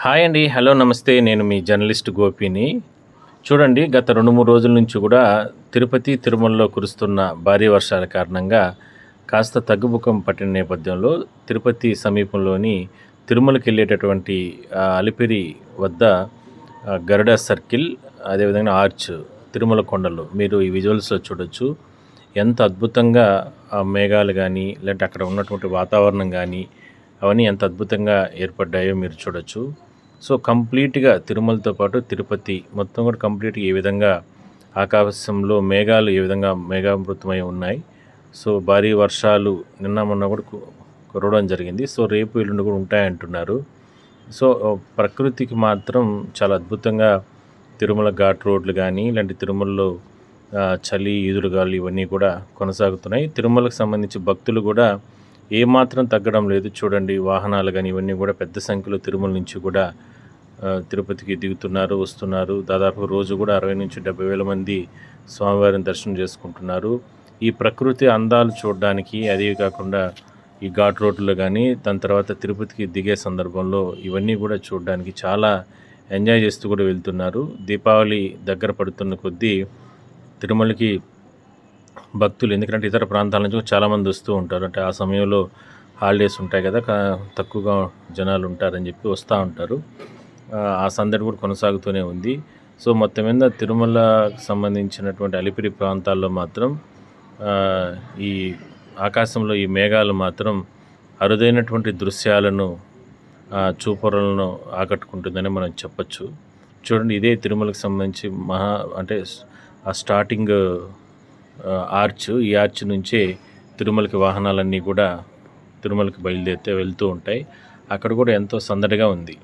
Hi అండి hello నమస్తే. నేను మీ జర్నలిస్ట్ గోపిని. చూడండి గత రెండు మూడు రోజుల నుంచి కూడా తిరుపతి తిరుమలలో కురుస్తున్న భారీ వర్షాల కారణంగా కాస్త తగ్గుముఖం పట్టిన నేపథ్యంలో తిరుపతి సమీపంలోని తిరుమలకి వెళ్ళేటటువంటి అలిపిరి వద్ద గరుడ సర్కిల్ అదేవిధంగా ఆర్చ్ తిరుమల కొండలు. మీరు ఈ విజువల్స్లో చూడొచ్చు. ఎంత అద్భుతంగా మేఘాలు కానీ లేదంటే అక్కడ ఉన్నటువంటి వాతావరణం కానీ అవన్నీ ఎంత అద్భుతంగా ఏర్పడ్డాయో మీరు చూడొచ్చు. సో కంప్లీట్గా తిరుమలతో పాటు తిరుపతి మొత్తం కూడా కంప్లీట్గా ఏ విధంగా ఆకాశంలో మేఘాలు ఏ విధంగా మేఘామృతమై ఉన్నాయి. సో భారీ వర్షాలు నిన్న మొన్న కూడా కురవడం జరిగింది. సో రేపు ఎల్లుండి కూడా ఉంటాయంటున్నారు. సో ప్రకృతికి మాత్రం చాలా అద్భుతంగా తిరుమల ఘాట్ రోడ్లు కానీ ఇలాంటి తిరుమలలో చలి ఈదురుగాలు ఇవన్నీ కూడా కొనసాగుతున్నాయి. తిరుమలకు సంబంధించి భక్తులు కూడా ఏమాత్రం తగ్గడం లేదు. చూడండి వాహనాలు కానీ ఇవన్నీ కూడా పెద్ద సంఖ్యలో తిరుమల నుంచి కూడా తిరుపతికి దిగుతున్నారు వస్తున్నారు. దాదాపు రోజు కూడా అరవై నుంచి డెబ్బై వేల మంది స్వామివారిని దర్శనం చేసుకుంటున్నారు. ఈ ప్రకృతి అందాలు చూడడానికి అదే కాకుండా ఈ ఘాట్ రోడ్లు కానీ దాని తర్వాత తిరుపతికి దిగే సందర్భంలో ఇవన్నీ కూడా చూడడానికి చాలా ఎంజాయ్ చేస్తూ కూడా వెళ్తున్నారు. దీపావళి దగ్గర పడుతున్న కొద్దీ తిరుమలకి భక్తులు ఎందుకంటే ఇతర ప్రాంతాల నుంచి చాలామంది వస్తూ ఉంటారు. అంటే ఆ సమయంలో హాలిడేస్ ఉంటాయి కదా తక్కువగా జనాలు ఉంటారని చెప్పి వస్తూ ఉంటారు. ఆ, సందడి కూడా కొనసాగుతూనే ఉంది. సో మొత్తం మీద తిరుమలకు సంబంధించినటువంటి అలిపిరి ప్రాంతాల్లో మాత్రం ఈ ఆకాశంలో ఈ మేఘాలు మాత్రం అరుదైనటువంటి దృశ్యాలను చూపరులను ఆకట్టుకుంటుందని మనం చెప్పచ్చు. చూడండి ఇదే తిరుమలకు సంబంధించి మహా అంటే ఆ స్టార్టింగ్ ఆర్చ్ ఈ ఆర్చ్ నుంచే తిరుమలకి వాహనాలన్నీ కూడా తిరుమలకి బయలుదేరితే వెళ్తూ ఉంటాయి. అక్కడ కూడా ఎంతో సందడిగా ఉంది.